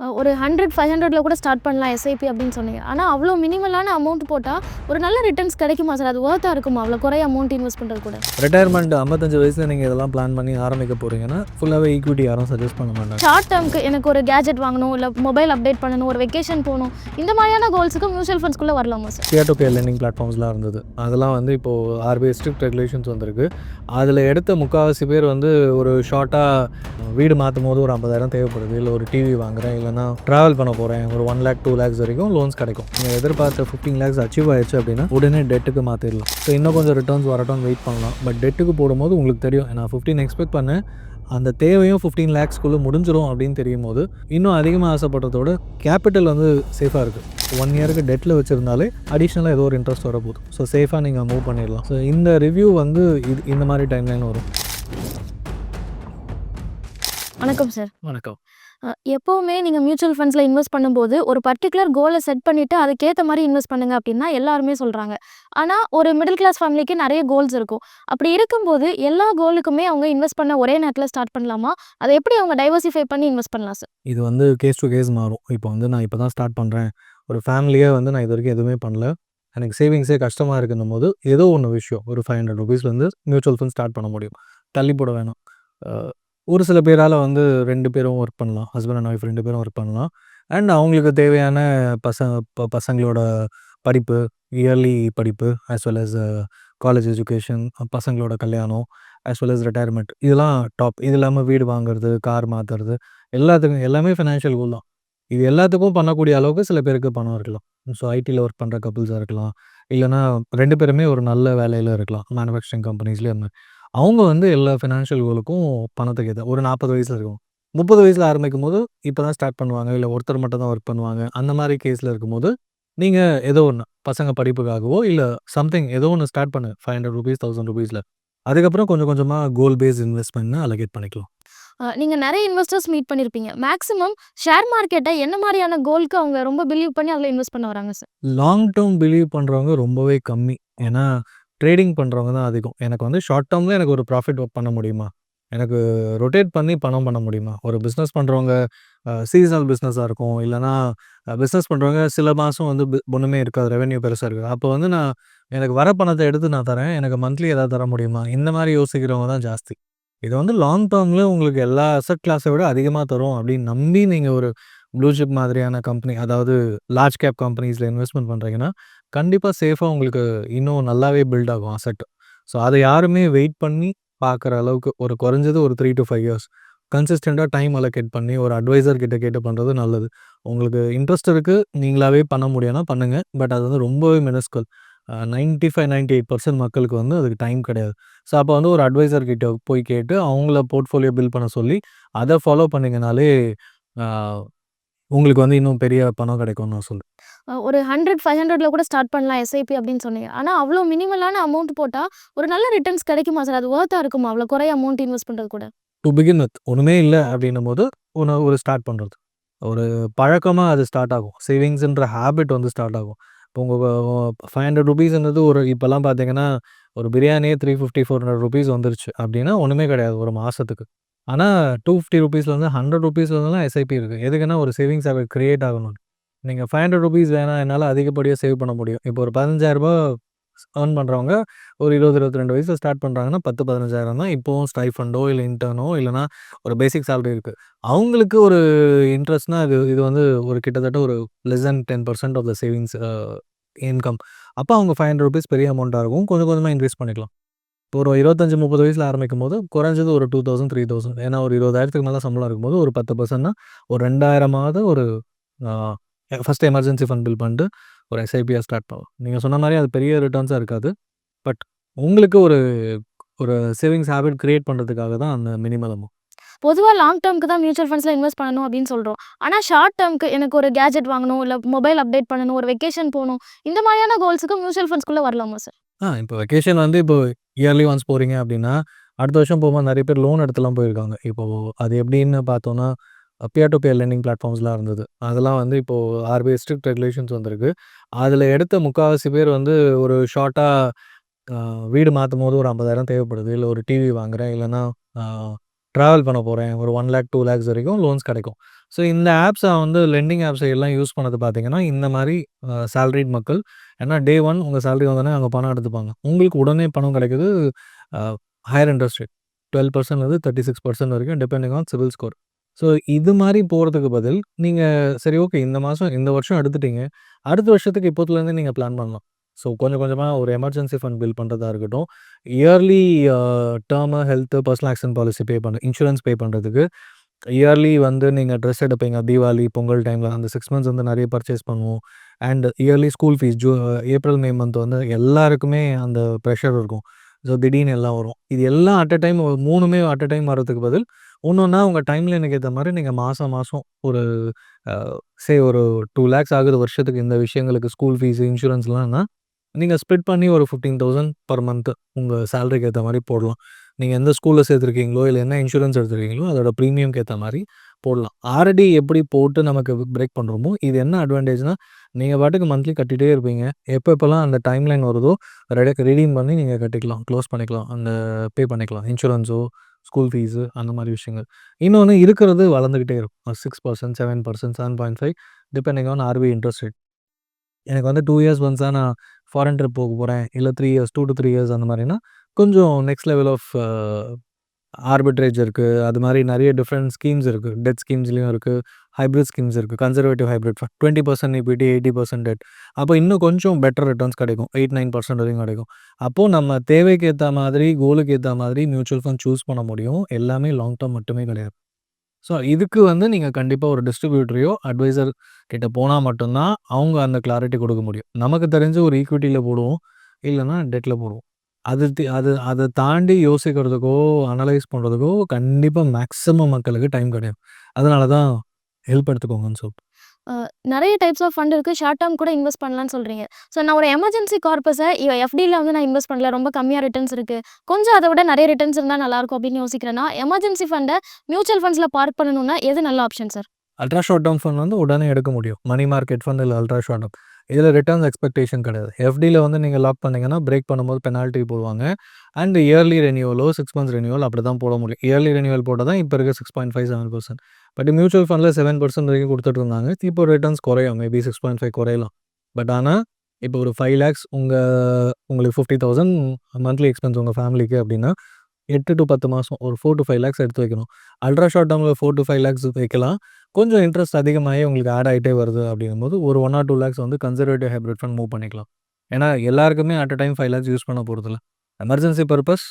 ஒரு 100, 500ல கூட ஸ்டார்ட் பண்ணலாம் எஸ்ஐபி அப்படின்னு சொன்னீங்க. ஆனா அவ்ளோ மினிமலான அமௌண்ட் போட்டா, ஒரு நல்ல ரிட்டர்ன்ஸ் கிடைக்குமா சார்? அது வொர்த்தா இருக்குமா? அவ்ளோ குறைய அமௌண்ட் இன்வெஸ்ட் பண்றது கூட? ரிட்டயர்மெண்ட் 55 வயசுல நீங்க இதெல்லாம் பிளான் பண்ணி ஆரம்பிக்க போறீங்கன்னா, ஃபுல்லாவே ஈக்விட்டி யாரும் சஜெஸ்ட் பண்ண மாட்டாங்க. ஷார்ட் டேர்ம்க்கு எனக்கு ஒரு கேட்ஜெட் வாங்கணும், இல்ல மொபைல் அப்டேட் பண்ணணும், ஒரு வெக்கேஷன் போணும். இந்த மாதிரியான கோல்ஸுக்கு மியூச்சுவல் ஃபண்ட்ஸ்குள்ள வரலாமா sir? Peer to peer lending பிளாட்ஃபார்ம்ஸ்லாம் இருந்தது. அதெல்லாம் வந்து இப்போ ஆர்பிஐ ஸ்ட்ரிக்ட் ரெகுலேஷன்ஸ் வந்திருக்கு. அதில எடுத்த முக்காவாசி பேர் வந்து ஒரு ஷார்ட்டா வீடு மாத்தும்போது ஒரு 50,000 தேவைப்படுது. இல்ல ஒரு டிவி வாங்குறேன், இல்லன்னா டிராவல் பண்ண போறேன். ஒரு 1 லேக் 2 லேக்ஸ் வரைக்கும் லோன்ஸ் கிடைக்கும். நீங்க எதிர்பார்த்த 15 லேக்ஸ் அச்சீவ் ஆயிருச்சு அப்படின்னா, உடனே டெட்டுக்கு மாத்திரலாம். ஸோ இன்னும் கொஞ்சம் ரிட்டர்ன்ஸ் வரட்டும்னு வெயிட் பண்ணலாம். பட் டெட்டுக்கு போடும்போது உங்களுக்கு தெரியும். நான் 15 எக்ஸ்பெக்ட் பண்ணேன். அந்த தேவையும் 15 லேக்ஸ்க்குள்ள முடிஞ்சிரும் அப்படின்னு தெரியும்போது, இன்னும் அதிகமா ஆசைப்படுறத விட கேப்பிட்டல் வந்து சேஃபா இருக்கு. 1 இயருக்கு டெட்ல வச்சிருந்தாலே அடிஷனலா ஏதோ ஒரு இன்ட்ரெஸ்ட் வரப்போகுது. ஸோ சேஃபா நீங்க மூவ் பண்ணிடலாம். ஸோ இந்த ரிவ்யூ வந்து இது இந்த மாதிரி டைம்லைன் வரும். வணக்கம் சார். வணக்கம். எப்போவுமே நீங்கள் மியூச்சுவல் ஃபண்ட்ஸில் இன்வெஸ்ட் பண்ணும்போது, ஒரு பர்டிகுலர் கோலை செட் பண்ணிவிட்டு அதுக்கேற்ற மாதிரி இன்வெஸ்ட் பண்ணுங்க அப்படின்னா எல்லாருமே சொல்கிறாங்க ஆனால் ஒரு மிடில் கிளாஸ் ஃபேமிலிக்கு நிறைய கோல்ஸ் இருக்கும். அப்படி இருக்கும்போது எல்லா கோலுக்குமே அவங்க இன்வெஸ்ட் பண்ண ஒரே நேரத்தில் ஸ்டார்ட் பண்ணலாமா? அதை எப்படி அவங்க டைவர்சிஃபை பண்ணி இன்வெஸ்ட் பண்ணலாம் சார்? இது வந்து கேஸ் டு கேஸ் மாறும். இப்போ வந்து நான் இப்போ தான் ஸ்டார்ட் பண்ணுறேன் ஒரு ஃபேமிலியே வந்து நான் இது வரைக்கும் எதுவுமே பண்ணல. எனக்கு சேவிங்ஸே கஷ்டமாக கஷ்டமா இருக்குன்னும்போது, ஏதோ ஒன்று விஷயம் ஒரு ஃபைவ் ஹண்ட்ரட் ருபீஸ்லேருந்து மியூச்சுவல் ஃபண்ட் ஸ்டார்ட் பண்ண முடியும். தள்ளி போட வேணும் ஒரு சில பேரால வந்து 2 பேரும் ஒர்க் பண்ணலாம். ஹஸ்பண்ட் அண்ட் ஒய்ஃப் 2 பேரும் ஒர்க் பண்ணலாம். அண்ட் அவங்களுக்கு தேவையான பசங்க ப பசங்களோட படிப்பு, இயர்லி படிப்பு, as well as college education, பசங்களோட கல்யாணம், ஆஸ் வெல் அஸ் ரிட்டையர்மெண்ட் இதெல்லாம் டாப். இது இல்லாம வீடு வாங்குறது, கார் மாத்துறது எல்லாத்துக்கும் எல்லாமே ஃபினான்ஷியல் கோல் தான். இது எல்லாத்துக்கும் பண்ணக்கூடிய அளவுக்கு சில பேருக்கு பணம் இருக்கலாம். ஸோ ஐடியில் ஒர்க் பண்ணுற கப்புள்ஸாக இருக்கலாம். இல்லைனா 2 பேருமே ஒரு நல்ல வேலையில இருக்கலாம். மேனுஃபேக்சரிங் கம்பெனிஸ்லேயே அவங்க வந்து எல்லா ஃபினான்ஷியல் கோலுக்கும் பணத்துக்கு ஏத்த ஒரு 40 வயசுல இருக்கும். 30 வயசுல ஆரம்பிக்கும்போது, இப்ப தான் ஸ்டார்ட் பண்ணுவாங்க. இல்ல ஒருத்தர் மட்டும் தான் ஒர்க் பண்ணுவாங்க. அந்த மாரி கேஸ்ல இருக்கும்போது, நீங்க ஏதோ ஒண்ணு பசங்க படிப்புக்காகவோ, இல்ல சம்திங் ஏதோ ஒண்ணு ஸ்டார்ட் பண்ணு ரூ. 500 ரூ. 1000ல. அதுக்கப்புறம் கொஞ்சம் கொஞ்சமா கோல் பேஸ்ட் இன்வெஸ்ட்மென்ட்னு அலோகேட் பண்ணிக்கலாம். அ நீங்க நெறைய இன்வெஸ்டர்ஸ் மீட் பண்ணியிருப்பீங்க. மேக்ஸிமம் ஷேர் மார்க்கெட்ட என்ன மாரியான கோல்க்கு அவங்க ரொம்ப பிலீவ் பண்ணி அதில இன்வெஸ்ட் பண்ண வராங்க சார்? லாங் டெர்ம் பிலீவ் பண்றவங்க ரொம்பவே கம்மி. ஏன்னா ட்ரேடிங் பண்ணுறவங்க தான் அதிகம். எனக்கு வந்து ஷார்ட் டேர்மில் எனக்கு ஒரு ப்ராஃபிட் பண்ண முடியுமா? எனக்கு ரொட்டேட் பண்ணி பணம் பண்ண முடியுமா? ஒரு பிஸ்னஸ் பண்ணுறவங்க சீசனல் பிஸ்னஸாக இருக்கும். இல்லைனா பிஸ்னஸ் பண்ணுறவங்க சில மாதம் வந்து ஒன்றுமே இருக்காது. ரெவென்யூ பெருசாக இருக்குது அப்போ வந்து நான் எனக்கு வர பணத்தை எடுத்து நான் தரேன். எனக்கு மந்த்லி எதாவது தர முடியுமா? இந்த மாதிரி யோசிக்கிறவங்க தான் ஜாஸ்தி. இது வந்து லாங் டேர்மில் உங்களுக்கு எல்லா அசெட் கிளாஸை விட அதிகமாக தரும் அப்படின்னு நம்பி நீங்கள் ஒரு ப்ளூ சிப் மாதிரியான கம்பெனி அதாவது லார்ஜ் கேப் கம்பெனிஸில் இன்வெஸ்ட்மெண்ட் பண்ணுறீங்கன்னா கண்டிப்பாக சேஃபாக உங்களுக்கு இன்னும் நல்லாவே பில்ட் ஆகும் அசெட். ஸோ அதை யாருமே வெயிட் பண்ணி பார்க்குற அளவுக்கு ஒரு குறைஞ்சது ஒரு த்ரீ டூ ஃபைவ் இயர்ஸ் கன்சிஸ்டண்ட்டாக டைம் அலோகேட் பண்ணி ஒரு அட்வைசர் கிட்ட கேட்டு பண்ணுறது நல்லது. உங்களுக்கு இன்ட்ரெஸ்ட் இருக்குது நீங்களாவே பண்ண முடியும்னா பண்ணுங்கள் பட் அது வந்து ரொம்பவே மெனஸ்கோல் ninety five ninety eight percent மக்களுக்கு வந்து அதுக்கு டைம் கிடையாது. ஸோ அப்போ வந்து ஒரு அட்வைசர் கிட்ட போய் கேட்டு அவங்கள போர்ட்ஃபோலியோ பில்ட் பண்ண சொல்லி, அதை ஃபாலோ பண்ணிங்கனாலே உங்களுக்கு வந்து இன்னும் பெரிய பணம் கிடைக்கும்னு நான் சொல்கிறேன் ஒரு ஹண்ட்ரட் ஃபைவ் ஹண்ட்ரட்ல கூட ஸ்டார்ட் பண்ணலாம் எஸ்ஐபி அப்படின்னு சொன்னீங்க. ஆனால் அவ்வளோ மினிமலான அமௌண்ட் போட்டால் ஒரு நல்ல ரிட்டர்ன்ஸ் கிடைக்குமா சார்? அது ஒர்த்தாக இருக்குமா? அவ்வளோ குறைய அமௌண்ட் இன்வெஸ்ட் பண்ணுறது கூட? டு பிகின் வித் ஒன்றுமே இல்லை அப்படின்னும் அப்படின்னும்போது, ஒன்று ஒரு ஸ்டார்ட் பண்ணுறது ஒரு பழக்கமாக அது ஸ்டார்ட் ஆகும். சேவிங்ஸ்ன்ற ஹேபிட் வந்து ஸ்டார்ட் ஆகும். இப்போ உங்கள் ஃபைவ் ஹண்ட்ரட் ருபீஸ்ன்றது ஒரு இப்போல்லாம் பார்த்தீங்கன்னா, ஒரு பிரியாணியே three fifty four hundred rupees வந்துருச்சு அப்படின்னா ஒன்றுமே கிடையாது ஒரு மாதத்துக்கு ஆனால் டூ ஃபிஃப்டி ருபீஸ்லேருந்து ஹண்ட்ரட் ருபீஸ்லேருந்துலாம் எஸ்ஐபி இருக்குது எதுக்குன்னா ஒரு சேவிங்ஸ் ஹேபிட் ஆகணும்னு ஆகணும்னு. நீங்க ரூ. 500 வேணாம் என்னால் அதிகப்படியாக சேவ் பண்ண முடியும். இப்போ ஒரு பதினஞ்சாயிரரூபா ஏர்ன் பண்ணுறவங்க ஒரு 20, 22 வயசுல ஸ்டார்ட் பண்ணுறாங்கன்னா பத்து பதினஞ்சாயிரம் தான் இப்போவும் ஸ்டைஃபண்டோ, இல்லை இன்டர்னோ இல்லைனா ஒரு பேசிக் சேலரி இருக்குது அவங்களுக்கு ஒரு இன்ட்ரெஸ்ட்னா இது இது வந்து ஒரு கிட்டத்தட்ட ஒரு less than 10% off the savings income. அப்போ அவங்க ஃபைவ் ஹண்ட்ரட் ருபீஸ் பெரிய அமௌண்ட்டாக இருக்கும். கொஞ்சம் கொஞ்சமாக இன்க்ரீஸ் பண்ணிக்கலாம். இப்போ ஒரு 25, 30 வயசுல ஆரம்பிக்கும்போது குறைஞ்சது ஒரு 2000, 3000 ஏன்னா ஒரு இருபதாயிரத்துக்கு மேலே சம்பளம் இருக்கும்போது ஒரு பத்து பர்சன்ட்னா ஒரு 2000மாவது ஒரு அ ஃபர்ஸ்ட் எமர்ஜென்சி ஃபண்ட் பில்ட் பண்ணிட்டு ஒரு எஸ்ஐபியா ஸ்டார்ட் பண்ணலாம். நீங்க சொன்ன மாரி அது பெரிய ரிட்டர்ன்ஸா இருக்காது. பட் உங்களுக்கு ஒரு ஒரு சேவிங்ஸ் ஹேபிட் கிரியேட் பண்றதுக்காக தான் அந்த மினிமல் அமௌண்ட். பொதுவா லாங் டெர்ம்க்கு தான் மியூச்சுவல் ஃபண்ட்ஸ்ல இன்வெஸ்ட் பண்ணணும் அப்படின்னு சொல்றோம். ஆனா ஷார்ட் டெர்ம்க்கு எனக்கு ஒரு கேட்ஜெட் வாங்கணும், இல்ல மொபைல் அப்டேட் பண்ணணும், ஒரு வெக்கேஷன் போணும். இந்த மாரியான கோல்ஸுக்கு மியூச்சுவல் ஃபண்ட்ஸ்குள்ள வரலாமா சார்? ஆ இப்போ வெக்கேஷன் வந்து இப்போ இயர்லி ஒன்ஸ் போறீங்க அப்படின்னா, அடுத்த வருஷம் போகும்போது நெறைய பேர் லோன் எடுத்துலாம் போயிருக்காங்க. இப்போ அது எப்படின்னு பார்த்தோம்னா, பியர் டு பியர் லெண்டிங் பிளாட்ஃபார்ம்ஸ்லாம் இருந்தது. அதெல்லாம் வந்து இப்போ ஆர்பிஐ ஸ்ட்ரிக்ட் ரெகுலேஷன்ஸ் வந்திருக்கு. அதில் எடுத்த முக்கால்வாசி பேர் வந்து ஒரு ஷார்ட்டாக வீடு மாற்றும் போது ஒரு 50,000 தேவைப்படுது. இல்லை ஒரு டிவி வாங்குறேன், இல்லைன்னா ட்ராவல் பண்ண போகிறேன் ஒரு ஒன் லேக் டூ லேக்ஸ் வரைக்கும் லோன்ஸ் கிடைக்கும். ஸோ இந்த ஆப்ஸை வந்து லெண்டிங் ஆப்ஸை எல்லாம் யூஸ் பண்ணது பார்த்தீங்கன்னா, இந்த மாதிரி சேலரிட் மக்கள். ஏன்னா டே ஒன் உங்கள் சேலரி வந்தோடனே அவங்க பணம் எடுத்துப்பாங்க. உங்களுக்கு உடனே பணம் கிடைக்குது. ஹையர் இன்ட்ரெஸ்ட் ரேட் டுவெல் பர்சன்ட்லேருந்து தேர்ட்டி சிக்ஸ் பர்சன்ட் வரைக்கும் depending on CIBIL score. So இது மாதிரி போகிறதுக்கு பதில், நீங்கள் சரி ஓகே இந்த மாதம் இந்த வருஷம் எடுத்துட்டீங்க. அடுத்த வருஷத்துக்கு இப்போத்துலேருந்தே நீங்கள் பிளான் பண்ணலாம். ஸோ கொஞ்சம் கொஞ்சமாக ஒரு எமர்ஜென்சி ஃபண்ட் பில் பண்ணுறதா இருக்கட்டும். Early term health personal accident policy pay பண்ண இன்சூரன்ஸ் பே பண்ணுறதுக்கு இயர்லி வந்து நீங்கள் ட்ரெஸ் எடுப்பீங்க. தீபாவளி, பொங்கல் டைமில் அந்த சிக்ஸ் மந்த்ஸ் வந்து நிறைய பர்ச்சேஸ் பண்ணுவோம். அண்ட் இயர்லி ஸ்கூல் ஃபீஸ் ஜூ ஏப்ரல், மே மந்த் வந்து எல்லாருக்குமே அந்த ப்ரெஷர் இருக்கும். ஸோ திடீர்னு எல்லாம் வரும். இது எல்லாம் அட் அ டைம் மூணுமே அட் அ டைம் வரதுக்கு பதில், ஒன்று ஒன்றா உங்கள் டைம் லைனுக்கு ஏற்ற மாதிரி நீங்கள் மாதம் மாதம் ஒரு சே ஒரு டூ லேக்ஸ் ஆகுது வருஷத்துக்கு இந்த விஷயங்களுக்கு ஸ்கூல் ஃபீஸ், இன்சூரன்ஸ்லாம்னா, நீங்கள் ஸ்ப்ளிட் பண்ணி ஒரு ஃபிஃப்டீன் தௌசண்ட் பர் மந்த் உங்கள் சேலரிக்கு ஏற்ற மாதிரி போடலாம். நீங்கள் எந்த ஸ்கூலில் சேர்த்துருக்கீங்களோ, இல்லை என்ன இன்சூரன்ஸ் எடுத்துருக்கீங்களோ அதோட ப்ரீமியம்க்கு ஏற்ற மாதிரி போடலாம். ஆர்டி எப்படி போட்டு நமக்கு பிரேக் பண்ணுறோமோ இது என்ன அட்வான்டேஜ்னால் நீங்கள் பாட்டுக்கு மந்த்லி கட்டிகிட்டே இருப்பீங்க. எப்போ எப்பலாம் அந்த டைம் லைன் வருதோ, ரெடி ரிடீம் பண்ணி நீங்கள் கட்டிக்கலாம். க்ளோஸ் பண்ணிக்கலாம். அந்த பே பண்ணிக்கலாம். இன்சூரன்ஸோ, ஸ்கூல் ஃபீஸு அந்த மாதிரி விஷயங்கள். இன்னொன்று இருக்கிறது வளர்ந்துக்கிட்டே இருக்கும். 6%, 7%, 7.5 depending on RBI interest rate. எனக்கு வந்து டூ இயர்ஸ் ஒன்ஸாக நான் ஃபாரின் ட்ரிப் போக போகிறேன் இல்லை த்ரீ இயர்ஸ் 2-3 இயர்ஸ் அந்த மாதிரினா கொஞ்சம் நெக்ஸ்ட் லெவல் ஆஃப் ஆர்பிட்ரேஜ் இருக்குது அது மாதிரி நிறைய டிஃப்ரெண்ட் ஸ்கீம்ஸ் இருக்கு. டெட் ஸ்கீம்ஸ்லேயும் இருக்குது ஹைப்ரிட் ஸ்கீம்ஸ் இருக்குது conservative hybrid fund 20% equity, 80% debt. அப்போ இன்னும் கொஞ்சம் பெட்டர் ரிட்டர்ன்ஸ் கிடைக்கும். 8, 9% வரைக்கும் கிடைக்கும். அப்போ நம்ம தேவைக்கு ஏற்ற மாதிரி, கோலுக்கு ஏற்ற மாதிரி மியூச்சுவல் ஃபண்ட் சூஸ் பண்ண முடியும். எல்லாமே லாங் டேர்ம் மட்டுமே கிடையாது. ஸோ இதுக்கு வந்து நீங்கள் கண்டிப்பாக ஒரு டிஸ்ட்ரிபியூட்டரையோ, அட்வைசர் கிட்ட போனால் மட்டும்தான் அவங்க அந்த கிளாரிட்டி கொடுக்க முடியும். நமக்கு தெரிஞ்சு ஒரு ஈக்விட்டியில் போடுவோம். இல்லைன்னா டெட்டில் போடுவோம். அது தி அது அத தாண்டி யோசிக்கிறதுக்கோ, அனலைஸ் பண்றதுக்கோ கண்டிப்பா மேக்ஸிமம் மக்களுக்கு டைம் கிடையாது. அதனால தான் ஹெல்ப் எடுத்துக்கோங்கன்னு சொல்றேன். அ நெறைய டைப்ஸ் ஆஃப் ஃபண்ட் இருக்கு. ஷார்ட் டெர்ம் கூட இன்வெஸ்ட் பண்ணலான்னு சொல்றீங்க. ஸோ நான் ஒரு எமர்ஜென்சி கார்பஸ எ எஃப்டில வந்து நான் இன்வெஸ்ட் பண்ணல. ரொம்ப கம்மியா ரிட்டர்ன்ஸ் இருக்கு. கொஞ்சம் அத விட நெறைய ரிட்டர்ன்ஸ் இருந்தா நல்லாயிருக்கும் அப்படின்னு யோசிக்கிறேன்னா, எமர்ஜென்சி ஃபண்ட மியூச்சுவல் ஃபண்ட்ஸ்ல பார்க் பண்ணணும்னா எது நல்ல option sir? Ultra short term fund வந்து உடனே எடுக்க முடியும். மணி மார்க்கெட் ஃபண்ட் இல்ல அல்ட்ரா ஷார்ட் டெர்ம். இதில் ரிட்டர்ன்ஸ் எக்ஸ்பெக்டேஷன் கிடையாது. எஃப்டியில் வந்து நீங்கள் லாக் பண்ணிங்கன்னா பிரேக் பண்ணும்போது பெனால்ட்டி போடுவாங்க. அண்ட் இயர்லி ரெனியூவலோ, சிக்ஸ் மந்த்ஸ் ரெனியூவல் அப்படிதான் போட முடியும். இயர்லி ரெனியூவல் போட்டால் தான் இப்போ இருக்க 6.57%. பட் மியூச்சுவல் ஃபண்டில் செவன் பர்சன்ட் வரைக்கும் கொடுத்துட்டு இருந்தாங்க. இப்போ ரிட்டர்ன்ஸ் குறையும். மேபி 6.5 குறையலாம். பட் ஆனால் இப்போ ஒரு ஃபைவ் லேக்ஸ் உங்கள் உங்களுக்கு 50,000 மந்த்லி எக்ஸ்பென்ஸ் உங்கள் ஃபேமிலிக்கு அப்படின்னா, எட்டு டூ பத்து மாதம் ஒரு 4-5 லேக்ஸ் எடுத்து வைக்கணும். அல்ட்ரா ஷார்ட் டெர்ம்ல 4-5 லேக்ஸ் வைக்கலாம். கொஞ்சம் இன்ட்ரெஸ்ட் அதிகமாகி உங்களுக்கு ஆட் ஆகிட்டே வருது அப்படிங்கும்போது, ஒரு ஒன் ஆர் டூ லேக்ஸ் வந்து கன்சர்வேட்டிவ் ஹைப்ரிட் ஃபண்ட் மூவ் பண்ணிக்கலாம். ஏன்னா, எல்லாருக்குமே at a time five lakhs use பண்ண போகிறதில்ல emergency purpose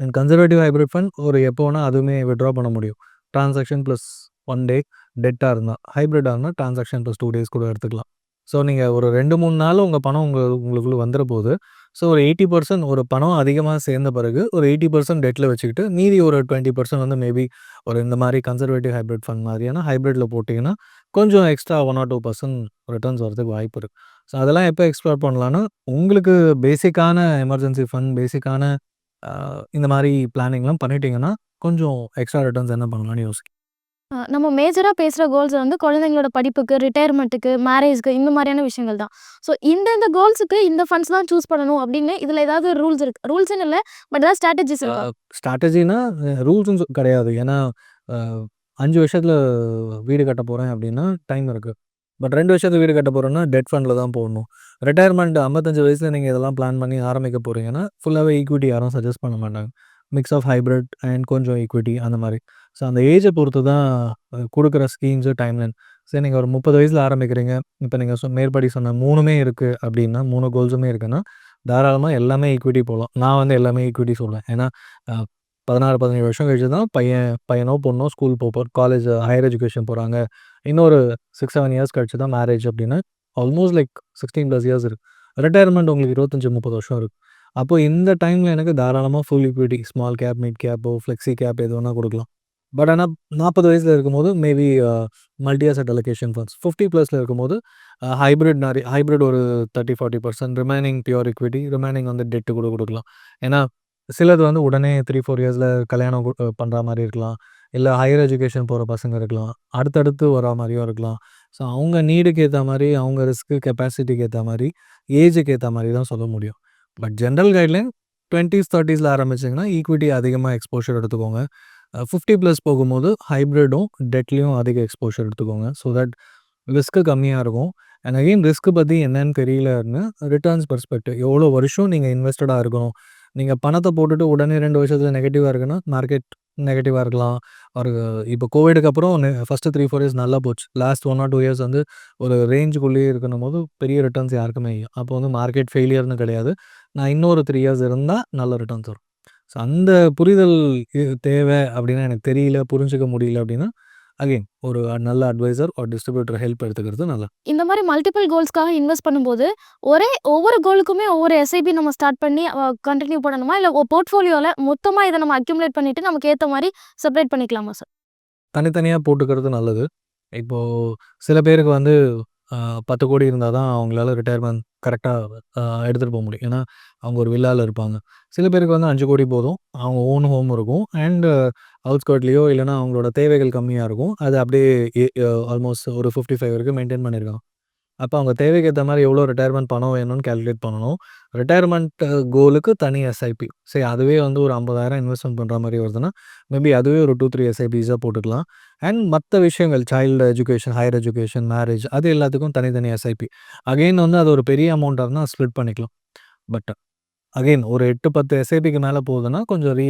and conservative hybrid fund ஒரு எப்போ வேணால் அதுவுமே வித்ட்ரா பண்ண முடியும். ட்ரான்சாக்ஷன் ப்ளஸ் ஒன் டே டெட்டாக இருந்தால் ஹைப்ரிட்டாக இருந்தால் ட்ரான்சாக்ஷன் ப்ளஸ் டூ டேஸ் கூட எடுத்துக்கலாம். ஸோ நீங்கள் ஒரு ரெண்டு மூணு நாள் உங்கள் பணம் உங்கள் உங்களுக்குள்ளே வந்துற போது. ஸோ ஒரு 80% ஒரு பணம் அதிகமாக சேர்ந்த பிறகு ஒரு எயிட்டி பர்சன்ட் டெட்டில் வச்சுக்கிட்டு, மீதி ஒரு 20% வந்து மேபி ஒரு இந்த மாதிரி கன்சர்வேட்டிவ் ஹைபிரிட் ஃபண்ட் மாதிரியான ஹைப்ரிட்டில் போட்டிங்கன்னா கொஞ்சம் extra one or two percent returns வரதுக்கு வாய்ப்பு இருக்குது ஸோ அதெல்லாம் எப்போ எக்ஸ்ப்ளோர் பண்ணலான்னா, உங்களுக்கு பேசிக்கான எமர்ஜென்சி ஃபண்ட், பேசிக்கான இந்த மாதிரி பிளானிங்லாம் பண்ணிட்டீங்கன்னா, கொஞ்சம் எக்ஸ்ட்ரா ரிட்டர்ன்ஸ் என்ன பண்ணலான்னு யோசிக்க நம்ம மேஜராக பேசுகிற கோல்ஸ் வந்து குழந்தைங்களோட படிப்புக்கு, ரிட்டையர்மெண்ட்டுக்கு மேரேஜ்க்கு இந்த மாதிரியான விஷயங்கள் தான். ஸோ இந்தந்த கோல்ஸுக்கு இந்த ஃபண்ட்ஸ் தான் சூஸ் பண்ணணும் அப்படின்னு இதில் ஏதாவது ரூல்ஸ் இருக்கு ரூல்ஸ்னு இல்லை பட் ஏதாவது ஸ்ட்ராட்டஜிஸ் ஸ்ட்ராட்டஜினா ரூல்ஸ்ன்னு கிடையாது. ஏன்னா, அஞ்சு வருஷத்தில் வீடு கட்ட போகிறேன் அப்படின்னா டைம் இருக்குது பட் ரெண்டு வருஷத்துக்கு வீடு கட்ட போகிறோன்னா டெட் ஃபண்டில் தான் போடணும். ரிட்டையர்மெண்ட் ஐம்பத்தஞ்சு வயசில் நீங்கள் இதெல்லாம் பிளான் பண்ணி ஆரம்பிக்க போகிறீங்கன்னா ஃபுல்லாகவே ஈக்விட்டி யாரும் சஜஸ்ட் பண்ண மாட்டாங்க. மிக்ஸ் ஆஃப் ஹைபிரிட் அண்ட் கொஞ்சம் ஈக்விட்டி அந்த மாதிரி ஸோ அந்த ஏஜை பொறுத்து தான் கொடுக்குற குடுக்குற ஸ்கீம்ஸு, டைம்லைன். சரி நீங்கள் ஒரு முப்பது வயசில் ஆரம்பிக்கிறீங்க. இப்போ நீங்கள் சொ மேற்படி சொன்ன மூணுமே இருக்குது அப்படின்னா, மூணு கோல்ஸுமே இருக்குன்னா, தாராளமாக எல்லாமே ஈக்விட்டி போகலாம் நான் வந்து எல்லாமே ஈக்விட்டி சொல்லுவேன். ஏன்னா, பதினாறு பதினேழு வருஷம் கழிச்சு தான் பையன் பையனோ, பொண்ணோ ஸ்கூல் போகிறோம் காலேஜ் ஹையர் எஜுகேஷன் போகிறாங்க இன்னொரு 6, 7 இயர்ஸ் கழிச்சு தான் மேரேஜ் அப்படின்னா, ஆல்மோஸ்ட் லைக் 16 இயர்ஸ் இருக்குது ரிட்டையர்மெண்ட் உங்களுக்கு 25, 30 வருஷம் இருக்குது அப்போ இந்த டைமில் எனக்கு தாராளமாக full equity small cap, mid கேப்போ, ஃப்ளெக்ஸி கேப் எது வேணால் கொடுக்கலாம் பட் ஆனால் நாற்பது வயசில் இருக்கும்போது maybe multi asset allocation funds fifty ப்ளஸில் இருக்கும்போது ஹைப்ரிட் ஹைபிரிட் ஹைப்ரிட் ஹைபிரிட் ஒரு 30, 40% ரிமைனிங் பியூர் இக்விட்டி ரிமைனிங் வந்து டெட்டு கூட கொடுக்கலாம் ஏன்னா, சிலது வந்து உடனே த்ரீ ஃபோர் இயர்ஸில் கல்யாணம் பண்ணுற மாதிரி இருக்கலாம். இல்லை ஹையர் எஜுகேஷன் போகிற பசங்க இருக்கலாம். அடுத்தடுத்து வர மாதிரியும் இருக்கலாம். ஸோ அவங்க நீடுக்கு ஏற்ற மாதிரி அவங்க ரிஸ்க்கு கெப்பாசிட்டிக்கு ஏற்ற மாதிரி ஏஜுக்கு ஏற்ற மாதிரி தான் சொல்ல முடியும். பட் ஜென்ரல் கைட்லைன் டுவெண்ட்டிஸ் தேர்ட்டிஸில் ஆரம்பிச்சிங்கன்னா ஈக்விட்டி அதிகமாக எக்ஸ்போஷர் எடுத்துக்கோங்க. ஃபிஃப்டி ப்ளஸ் போகும்போது ஹைப்ரிடும், டெட்லேயும் அதிக எக்ஸ்போஷர் எடுத்துக்கோங்க. ஸோ தட் ரிஸ்க்கு கம்மியாக இருக்கும். அண்ட் அகெயின் ரிஸ்க்கு பற்றி என்னன்னு தெரியலன்னு ரிட்டர்ன்ஸ் பெர்ஸ்பெக்டிவ் எவ்வளோ வருஷம் நீங்கள் இன்வெஸ்டடாக இருக்கணும். நீங்கள் பணத்தை போட்டுட்டு உடனே ரெண்டு வருஷத்தில் நெகட்டிவாக இருக்குன்னா, மார்க்கெட் நெகட்டிவாக இருக்கலாம். ஒரு இப்போ கோவிடுக்கு அப்புறம் ஃபஸ்ட்டு த்ரீ ஃபோர் இயர்ஸ் நல்லா போச்சு. Last one or two years வந்து ஒரு ரேஞ்சுக்குள்ளேயே இருக்கணும் போது பெரிய ரிட்டர்ன்ஸ் யாருக்குமே அப்போ வந்து மார்க்கெட் ஃபெயிலியர்னு கிடையாது. நான் இன்னொரு த்ரீ இயர்ஸ் இருந்தால் நல்ல ரிட்டர்ன்ஸ் வரும். ஸோ அந்த புரிதல் தேவை அப்படின்னா எனக்கு தெரியல, புரிஞ்சுக்க முடியல அப்படின்னா அகைன் ஒரு நல்ல அட்வைசர் ஆர் டிஸ்ட்ரிபியூட்டர் ஹெல்ப் எடுத்துக்கிறது நல்லது. இந்த மாரி மல்டிபிள் கோல்ஸ்க்காக இன்வெஸ்ட் பண்ணும்போது, ஒரே ஒவ்வொரு கோலுக்குமே ஒவ்வொரு எஸ்ஐபி நம்ம ஸ்டார்ட் பண்ணி அ கன்டின்யூ பண்ணணுமா? இல்ல ஒ போர்ட்ஃபோலியோல மொத்தமா இத நம்ம அக்யூமுலேட் பண்ணிட்டு நமக்கு ஏத்த மாரி செப்பரேட் பண்ணிக்கலாமா சார்? தனித்தனியா போட்டுக்கிறது நல்லது. இப்போ சில பேருக்கு வந்து அ 10,00,00,000 இருந்தா தான் அவங்களால ரிட்டயர்மென்ட் கரெக்ட்டா அ எடுத்துட்டு போ முடியும். ஏன்னா, அவங்க ஒரு வில்லால இருப்பாங்க. சில பேருக்கு வந்து 5,00,00,000 போதும். அவங்க ஓன் ஹோம் இருக்கும். அண்ட் அவுட்ஸ்கர்ட்லயோ இல்லைனா அவங்களோட தேவைகள் கம்மியாக இருக்கும். அது அப்படியே ஆல்மோஸ்ட் ஒரு 55 வரைக்கும் மெயின்டெயின் பண்ணியிருக்கான் அப்போ அவங்க தேவைக்கு ஏற்ற மாதிரி எவ்வளோ ரிட்டையர்மெண்ட் பணம் வேணும்னு கால்குலேட் பண்ணணும். ரிட்டையர்மெண்ட் கோலுக்கு தனி எஸ்ஐபி. சரி அதுவே வந்து ஒரு ஐம்பதாயிரம் இன்வெஸ்ட்மெண்ட் பண்ணுற மாதிரி வருதுன்னா, மேபி அதுவே ஒரு டூ த்ரீ எஸ்ஐபிஸாக போட்டுக்கலாம். அண்ட் மற்ற விஷயங்கள் child education, higher education, marriage அது எல்லாத்துக்கும் தனித்தனி எஸ்ஐபி. அகைன் வந்து அது ஒரு பெரிய அமௌண்ட்டாக இருந்தால் ஸ்ப்ளிட் பண்ணிக்கலாம். பட் அகைன் ஒரு 8, 10 எஸ்ஐபிக்கு மேலே போகுதுன்னா, கொஞ்சம் ரீ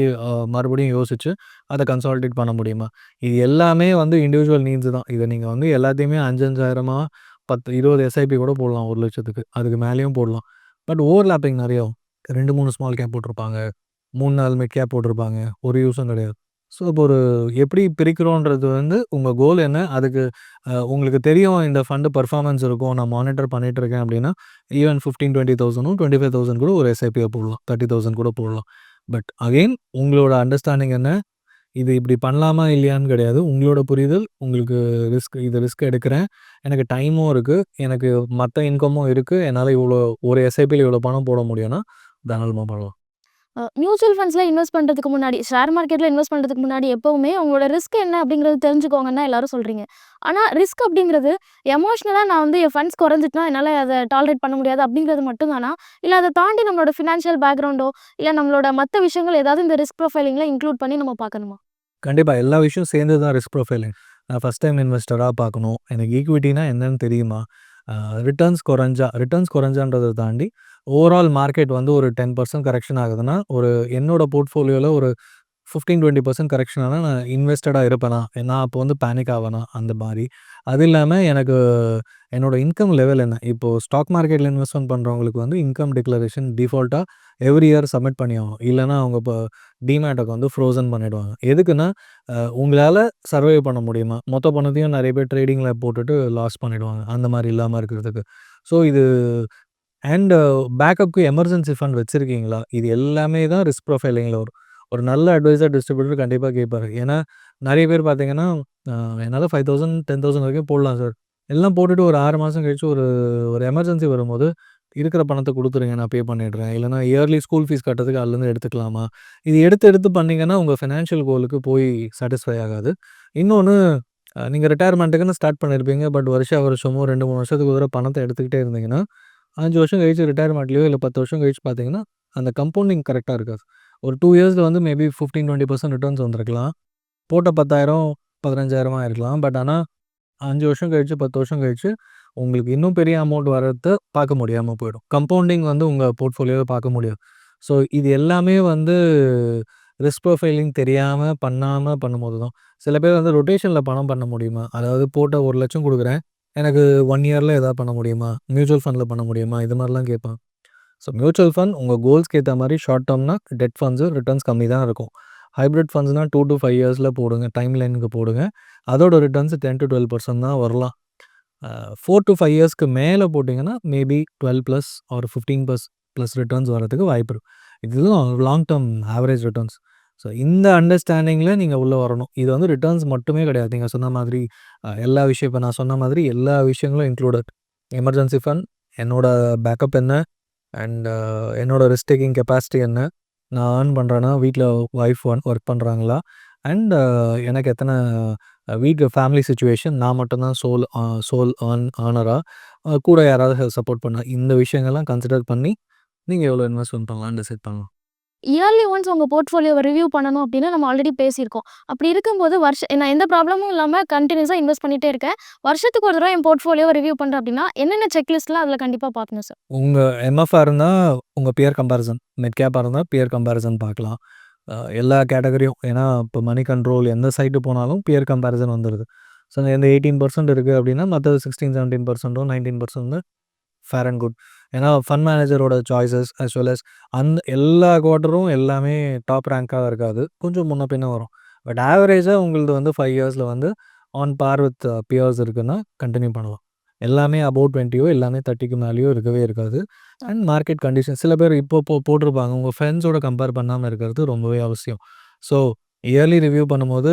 மறுபடியும் யோசிச்சு அதை கன்சால்டேட் பண்ண முடியுமா? இது எல்லாமே வந்து இண்டிவிஜுவல் நீட்ஸ் தான். இதை நீங்கள் வந்து எல்லாத்தையுமே 5, 5,000மா 10, 20 எஸ்ஐபி கூட போடலாம் 1,00,000க்கு. அதுக்கு மேலேயும் போடலாம். பட் ஓவர்லாப்பிங் நிறையா ரெண்டு மூணு ஸ்மால் கேப் போட்டிருப்பாங்க. 3, 4 மிட் கேப் போட்டிருப்பாங்க. ஒரு யூஸும் கிடையாது. ஸோ இப்போ ஒரு எப்படி பிரிக்கிறோன்றது வந்து உங்கள் கோல் என்ன? அதுக்கு உங்களுக்கு தெரியும் இந்த ஃபண்டு பெர்ஃபார்மன்ஸ் இருக்கும். நான் மானிட்டர் பண்ணிட்டு இருக்கேன் அப்படின்னா ஈவன் 15, 20,000ம் 25,000 கூட ஒரு எஸ்ஐபியை போடலாம். 30,000 கூட போடலாம். பட் அகைன் உங்களோட அண்டர்ஸ்டாண்டிங் என்ன? இது இப்படி பண்ணலாமா இல்லையான்னு கிடையாது. உங்களோட புரிதல், உங்களுக்கு ரிஸ்க் இது ரிஸ்க் எடுக்கிறேன். எனக்கு டைமும் இருக்குது எனக்கு மற்ற இன்கமும் இருக்குது என்னால் இவ்வளோ ஒரு எஸ்ஐபியில் இவ்வளோ பணம் போட முடியும்னா, தாராளமா பண்ணலாம். மியூச்சுவல் ஃபண்ட்ஸில் இன்வெஸ்ட் பண்ணுறதுக்கு முன்னாடி, ஷேர் மார்க்கெட்டில் இன்வெஸ்ட் பண்ணுறதுக்கு முன்னாடி எப்போவுமே உங்களோட ரிஸ்க் என்ன அப்படிங்கிறது தெரிஞ்சுக்கோங்கன்னு எல்லாரும் சொல்கிறீங்க ஆனால் ரிஸ்க் அப்படிங்கிறது எமோஷ்னலாக நான் வந்து என் ஃபண்ட்ஸ் குறைஞ்சிட்டுனா என்னால் அதை டாலரேட் பண்ண முடியாது அப்படிங்கிறது மட்டும்தானா இல்லை அதை தாண்டி நம்மளோட ஃபினான்ஷியல் பேக்ரவுண்டோ, இல்லை நம்மளோட மற்ற விஷயங்கள் ஏதாவது இந்த ரிஸ்க் ப்ரொஃபைலிங்கில் இன்க்ளூட் பண்ணி நம்ம பார்க்கணுமா? கண்டிப்பாக எல்லா விஷயம் சேர்ந்து தான் ரிஸ்க் ப்ரொஃபைலிங். நான் ஃபஸ்ட் டைம் இன்வெஸ்டராக பார்க்கணும். எனக்கு ஈக்விட்டினா என்னன்னு தெரியுமா? ரிட்டர்ன்ஸ் குறைஞ்சா ரிட்டர்ன்ஸ் குறைஞ்சான்றதை தாண்டி ஓவரால் மார்க்கெட் வந்து ஒரு 10% கரெக்ஷன் ஆகுதுன்னா, ஒரு என்னோட போர்ட்ஃபோலியோவில் ஒரு 15, 20% கரெக்ஷன் ஆனால் நான் இன்வெஸ்டடாக இருப்பேனா? நான் அப்போ வந்து பேனிக் ஆவேனா? அந்த மாதிரி அது இல்லாமல் எனக்கு என்னோட இன்கம் லெவல் என்ன? இப்போ ஸ்டாக் மார்க்கெட்டில் இன்வெஸ்ட்மெண்ட் பண்ணுறவங்களுக்கு வந்து இன்கம் டிக்ளரேஷன் டிஃபால்ட்டாக எவ்ரி இயர் சப்மிட் பண்ணியாகும் இல்லைனா அவங்க இப்போ டிமேட் வந்து ஃப்ரோசன் பண்ணிவிடுவாங்க எதுக்குன்னா, உங்களால் உங்களால சர்வைவ் பண்ண முடியுமா? மொத்த பணத்தையும் நிறைய பேர் ட்ரேடிங்கில் போட்டுட்டு லாஸ் பண்ணிவிடுவாங்க அந்த மாதிரி இல்லாமல் இருக்கிறதுக்கு. ஸோ இது அண்டு பேக்கப்க்கு எமர்ஜென்சி ஃபண்ட் வச்சுருக்கீங்களா இது எல்லாமே தான் ரிஸ்க் ப்ரொஃபைலிங்கில் வரும். ஒரு நல்ல அட்வைசர், டிஸ்ட்ரிபியூட்டர் கண்டிப்பாக கேட்பாரு. ஏன்னா, நிறைய பேர் பார்த்தீங்கன்னா, அ என்னால 5,000, 10,000 வரைக்கும் போடலாம் சார். எல்லாம் போட்டுட்டு ஒரு ஆறு மாதம் கழிச்சு ஒரு ஒரு எமர்ஜென்சி வரும்போது, இருக்கிற பணத்தை கொடுத்துருங்க நான் பே பண்ணிடுறேன். இல்லைனா இயர்லி ஸ்கூல் ஃபீஸ் கட்டுறதுக்கு அதுலேருந்து எடுத்துக்கலாமா? இது எடுத்து எடுத்து பண்ணீங்கன்னா, உங்கள் ஃபினான்ஷியல் கோலுக்கு போய் சாட்டிஸ்ஃபை ஆகாது. இன்னொன்று நீங்கள் ரிட்டையர்மெண்ட்டுக்குன்னு ஸ்டார்ட் பண்ணியிருப்பீங்க. பட் வருஷம் வருஷமோ 2, 3 வருஷத்துக்கு ஒரு பணத்தை எடுத்துக்கிட்டே இருந்தீங்கன்னா, அஞ்சு வருஷம் கழிச்சு ரிட்டையர்மெண்ட்லேயோ இல்லை பத்து வருஷம் கழிச்சு பார்த்தீங்கன்னா, அந்த கம்பவுண்டிங் கரெக்டாக இருக்காது. ஒரு டூ இயர்ஸில் வந்து மேபி 15, 20% ரிட்டர்ன்ஸ் வந்திருக்கலாம். போட்ட பத்தாயிரம் பதினஞ்சாயிரமாக இருக்கலாம் பட் ஆனால் அஞ்சு வருஷம் கழிச்சு, 10 வருஷம் கழிச்சு உங்களுக்கு இன்னும் பெரிய அமௌண்ட் வர்றது பார்க்க முடியாமல் போயிடும். கம்பவுண்டிங் வந்து உங்கள் போர்ட்ஃபோலியோவை பார்க்க முடியாது. ஸோ இது எல்லாமே வந்து ரிஸ்க் ப்ரொஃபைலிங் தெரியாமல் பண்ணாமல் பண்ணும்போது தான். சில பேர் வந்து ரொட்டேஷனில் பணம் பண்ண முடியுமா? அதாவது போட்ட ஒரு லட்சம் கொடுக்குறேன் எனக்கு ஒன் இயரில் எதாவது பண்ண முடியுமா? மியூச்சுவல் ஃபண்டில் பண்ண முடியுமா? இது மாதிரிலாம் கேட்பேன் ஸோ மியூச்சுவல் ஃபண்ட் உங்கள் கோல்ஸ்க்கு ஏற்ற மாதிரி ஷார்ட் டேர்ம்னா டெட் ஃபண்ட்ஸு ரிட்டர்ன்ஸ் கம்மி தான் இருக்கும். ஹைபிரிட் ஃபண்ட்ஸ்னா 2-5 இயர்ஸ்ல போடுங்க. டைம் லைனுக்கு போடுங்க. அதோட ரிட்டர்ன்ஸ் 10-12% தான் வரலாம். ஃபோர் டு ஃபைவ் இயர்ஸ்க்கு மேலே போட்டிங்கன்னா maybe twelve plus or fifteen plus plus returns வரதுக்கு வாய்ப்பு இருக்கும் இதுதான் long term average returns. So இந்த அண்டர்ஸ்டாண்டிங்கில் நீங்கள் உள்ளே வரணும். இது வந்து ரிட்டர்ன்ஸ் மட்டுமே கிடையாது. நீங்கள் சொன்ன மாதிரி எல்லா விஷயம் இப்போ நான் சொன்ன மாதிரி எல்லா விஷயங்களும் இன்க்ளூடட். எமர்ஜென்சி ஃபண்ட், என்னோட பேக்கப் என்ன? அண்ட் uh, என்னோட ரிஸ்க் டேக்கிங் கெப்பாசிட்டி என்ன? நான் ஏர்ன் பண்ணுறேன்னா வீட்டில் ஒய்ஃப் ஒன் ஒர்க் பண்ணுறாங்களா அண்ட் uh, எனக்கு எத்தனை வீட்டு ஃபேமிலி சுச்சுவேஷன் நான் மட்டும்தான் சோல் சோல் ஏர்ன் ஆனராக கூட யாராவது சப்போர்ட் பண்ண இந்த விஷயங்கள்லாம் கன்சிடர் பண்ணி, நீங்கள் எவ்வளோ இன்வெஸ்ட்மெண்ட் பண்ணலாம் டிசைட் பண்ணலாம். இயர்லி ஒன்ஸ் உங்கள் போர்ட்ஃபோலியோவை ரிவ்யூ பண்ணணும் அப்படின்னு நம்ம ஆல்ரெடி பேசியிருக்கோம். அப்படி இருக்கும்போது வருஷ நான் எந்த ப்ராப்ளமும் இல்லாமல் கண்டினியூஸாக இன்வெஸ்ட் பண்ணிட்டே இருக்கேன். வருஷத்துக்கு ஒரு தடவை என் போர்ட்ஃபோலியோவை ரிவ்யூ பண்ணுறேன் அப்படின்னா, என்னென்ன செக்லிஸ்ட்லாம் அதில் கண்டிப்பாக பார்க்கணும் சார்? உங்கள் எம்எஃப்ஆ இருந்தால் உங்கள் பியர் கம்பேரிசன். மெட் கேப்பாக இருந்தால் பியர் கம்பேரிசன் பார்க்கலாம். எல்லா கேட்டகரியும் ஏன்னா இப்போ மணி கண்ட்ரோல் எந்த சைட்டு போனாலும் பியர் கம்பேரிசன் வந்துடுது ஸோ இந்த எயிட்டீன் பர்சன்ட் இருக்குது அப்படின்னா மற்ற sixteen seventeen பர்சன்ட்டோ nineteen percent fair and good. ஏன்னா ஃபன் மேனேஜரோட சாய்ஸஸ் அஸ் வெல் அஸ் அந்த எல்லா குவார்ட்டரும் எல்லாமே டாப் ரேங்காக இருக்காது. கொஞ்சம் முன்ன பின்ன வரும். பட் ஆவரேஜாக உங்களது வந்து ஃபைவ் இயர்ஸில் வந்து ஆன் பார் வித் பியர்ஸ் இருக்குன்னா கண்டினியூ பண்ணலாம். எல்லாமே அபவுட் டுவெண்ட்டியோ எல்லாமே 30க்கு மேலேயோ இருக்கவே இருக்காது. அண்ட் மார்க்கெட் கண்டிஷன் சில பேர் இப்போ போ போட்டிருப்பாங்க. உங்கள் ஃப்ரெண்ட்ஸோட கம்பேர் பண்ணாமல் இருக்கிறது ரொம்பவே அவசியம். ஸோ இயர்லி ரிவ்யூ பண்ணும்போது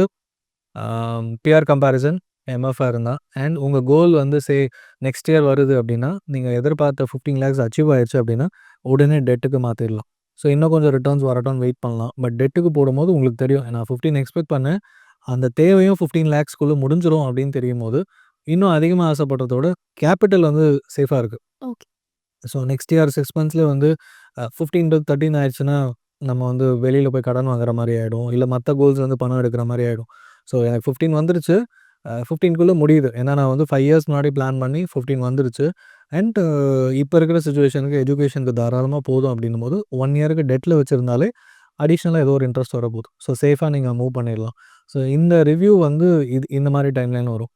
um, பியர் கம்பேரிசன் எம்எஃப்ஆ இருந்தா அண்ட் உங்க கோல் வந்து சே நெக்ஸ்ட் இயர் வருது அப்படின்னா, நீங்க எதிர்பார்த்த 15 லேக்ஸ் அச்சீவ் ஆயிருச்சு அப்படின்னா, உடனே டெட்டுக்கு மாத்திடலாம். ஸோ இன்னும் கொஞ்சம் ரிட்டர்ன்ஸ் வரட்டும்னு வெயிட் பண்ணலாம். பட் டெட்டுக்கு போடும்போது உங்களுக்கு தெரியும். நான் 15 எக்ஸ்பெக்ட் பண்ணேன். அந்த தேவையும் 15 லேக்ஸ்க்குள்ள முடிஞ்சிரும் அப்படின்னு தெரியும்போது, இன்னும் அதிகமா ஆசைப்படுறதோட கேப்பிட்டல் வந்து சேஃபா இருக்கு. ஓகே. ஸோ நெக்ஸ்ட் இயர் 6 மந்த்ஸ்லயே வந்து 15 டூ 13 ஆயிருச்சுன்னா, நம்ம வந்து வெளியில போய் கடன் வாங்குற மாரி ஆயிடும். இல்ல மத்த கோல்ஸ் வந்து பணம் எடுக்கிற மாரி ஆயிடும். ஸோ எனக்கு 15 வந்துருச்சு. ஃபிஃப்டீன்குள்ளே முடியுது. ஏன்னா நான் வந்து ஃபைவ் இயர்ஸ் முன்னாடி பிளான் பண்ணி 15 வந்துருச்சு. அண்ட் இப்போ இருக்கிற சுச்சுவேஷனுக்கு எஜுகேஷனுக்கு தாராளமாக போதும் அப்படின்னும் போது ஒன் இயருக்கு டெட்டில் வச்சுருந்தாலே அடிஷ்னலாக ஏதோ ஒரு இன்ட்ரெஸ்ட் வரப்போகுது. ஸோ சேஃபாக நீங்கள் மூவ் பண்ணிடலாம். ஸோ இந்த ரிவ்யூ வந்து இது இந்த மாதிரி டைம்லைன் வரும்.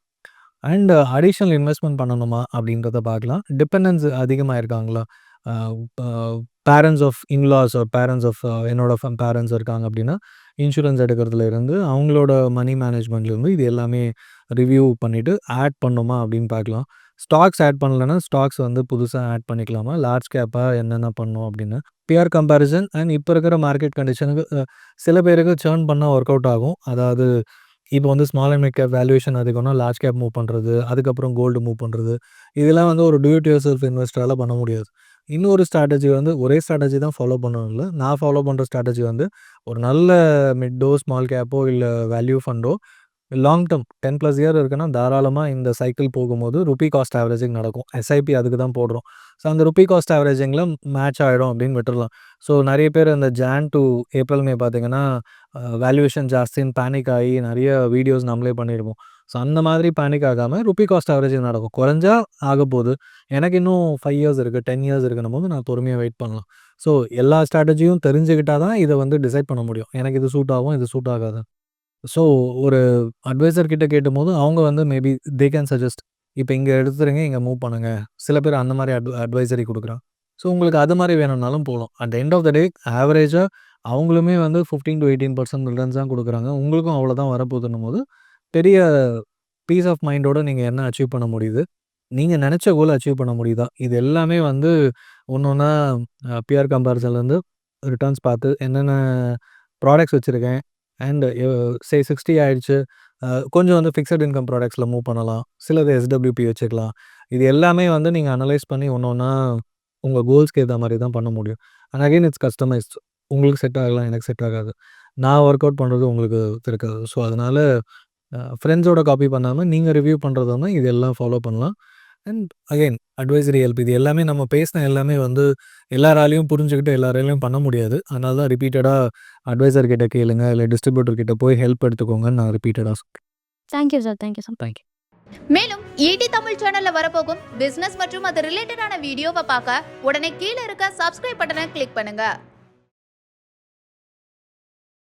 அண்ட் அடிஷ்னல் இன்வெஸ்ட்மெண்ட் பண்ணணுமா அப்படின்றத பார்க்கலாம். டிபெண்டன்ஸ் அதிகமாக இருக்காங்களா? Parents of in-laws or parents of என்னோட ஃப பேரண்ட்ஸ் இருக்காங்க அப்படின்னா, இன்சூரன்ஸ் எடுக்கிறதுல இருந்து அவங்களோட மனி மேனேஜ்மெண்ட்லேருந்து இது எல்லாமே ரிவ்யூ பண்ணிவிட்டு ஆட் பண்ணுமா அப்படின்னு பார்க்கலாம். ஸ்டாக்ஸ் ஆட் பண்ணலன்னா, ஸ்டாக்ஸ் வந்து புதுசாக ஆட் பண்ணிக்கலாமா? லார்ஜ் கேப்பாக என்னென்ன பண்ணும் அப்படின்னு. பியர் கம்பேரிசன் அண்ட் இப்போ இருக்கிற மார்க்கெட் கண்டிஷனுக்கு சில பேருக்கு சேர்ன் பண்ணால் ஒர்க் அவுட் ஆகும். அதாவது இப்போ வந்து small and mid cap valuation அதிகம்னா large cap move பண்ணுறது அதுக்கப்புறம் கோல்டு மூவ் பண்ணுறது இதெல்லாம் வந்து ஒரு டூ இட் செல்ஃப் இன்வெஸ்டரால் பண்ண முடியாது. இன்னொரு ஸ்ட்ராட்டஜி வந்து ஒரே ஸ்ட்ராட்டஜி தான் ஃபாலோ பண்ணணும்னு இல்லை நான் ஃபாலோ பண்ணுற ஸ்ட்ராட்டஜி வந்து ஒரு நல்ல மிட்டோ, ஸ்மால் கேப்போ இல்லை value ஃபண்டோ long term ten plus year இருக்குன்னா, தாராளமாக இந்த சைக்கிள் போகும்போது ருபி காஸ்ட் ஆவரேஜிங் நடக்கும். எஸ்ஐபி அதுக்கு தான் போடுறோம். ஸோ அந்த ருபி காஸ்ட் ஆவரேஜிங்கில் மேட்ச் ஆகிடும் அப்படின்னு விட்டுடலாம் ஸோ நிறைய பேர் இந்த ஜான் டூ ஏப்ரல், மே பார்த்தீங்கன்னா, வேல்யூவேஷன் ஜாஸ்தின்னு பேனிக் ஆகி நிறைய வீடியோஸ் நம்மளே பண்ணிடுவோம் ஸோ அந்த மாதிரி பேனிக் ஆகாமல் ருபி காஸ்ட் ஆவரேஜிங் நடக்கும். குறைஞ்சா ஆகப்போகுது. எனக்கு இன்னும் ஃபைவ் இயர்ஸ் இருக்குது டென் இயர்ஸ் இருக்குன்னும்போது நான் பொறுமையாக வெயிட் பண்ணலாம். ஸோ எல்லா ஸ்ட்ராட்டஜியும் தெரிஞ்சுக்கிட்டா தான் இதை வந்து டிசைட் பண்ண முடியும். எனக்கு இது சூட் ஆகும், இது சூட் ஆகாது. ஸோ ஒரு அட்வைசர் கிட்ட கேட்டபோது அவங்க வந்து மேபி தே கேன் சஜெஸ்ட். இப்ப இங்க எடுத்துருங்க, இங்க மூவ் பண்ணுங்க. சில பேர் அந்த மாரி அட் அட்வைசரி கொடுக்குறான் ஸோ உங்களுக்கு அது மாரி வேணும்னாலும் போலாம். At the end of the day ஆவரேஜா அவங்களுமே வந்து 15-18% ரிட்டர்ன்ஸ் தான் குடுக்குறாங்க. உங்களுக்கும் அவ்வளோதான் வரப்போகுதுன்னும்போது, பெரிய பீஸ் ஆஃப் மைண்டோட நீங்க என்ன அச்சீவ் பண்ண முடியுது? நீங்க நெனச்ச கோல அச்சீவ் பண்ண முடியுதா? இது எல்லாமே வந்து ஒன்று ஒன்றா அ பியர் கம்பேரிசன்லேருந்து ரிட்டர்ன்ஸ் பார்த்து என்னென்ன ப்ராடக்ட்ஸ் வச்சிருக்கேன் அண்ட் சே 60 ஆயிடுச்சு. கொஞ்சம் வந்து ஃபிக்ஸட் இன்கம் ப்ராடக்ட்ஸில் மூவ் பண்ணலாம். சிலது எஸ்டபிள்யூபி வச்சுக்கலாம். இது எல்லாமே வந்து நீங்கள் அனலைஸ் பண்ணி ஒன்று ஒன்றா உங்கள் கோல்ஸ்க்கு ஏற்ற மாதிரி தான் பண்ண முடியும். And again it's customised. உங்களுக்கு செட் ஆகலாம், எனக்கு செட் ஆகாது. நான் ஒர்க் அவுட் பண்ணுறது உங்களுக்கு இருக்காது. ஸோ அதனால் ஃப்ரெண்ட்ஸோட காப்பி பண்ணாமல் நீங்கள் ரிவ்யூ பண்ணுறதுனா இருந்தா இது எல்லாம் ஃபாலோ பண்ணலாம். அண்ட் அகைன் அட்வைசரி ஹெல்ப் இது எல்லாமே நம்ம பேசின எல்லாமே வந்து எல்லாராலயும் புரிஞ்சுகிட்டு எல்லாராலயும் பண்ண முடியாது. அதனால தான் ரிப்பீட்டடா அட்வைசர் கிட்ட கேளுங்க, இல்ல டிஸ்ட்ரிபியூட்டர் கிட்ட போய் ஹெல்ப் எடுத்துக்கோங்கன்னு நான் ரிப்பீட்டடா சொல்றேன். Thank you sir. Thank you sir. Thank you. மேலும் ஈடி தமிழ் சேனல்ல வரப்போகும் பிசினஸ் மற்றும் அது ரிலேட்டடான வீடியோவை பார்க்க உடனே கீழே இருக்க சப்ஸ்கிரைப் பட்டனை கிளிக் பண்ணுங்க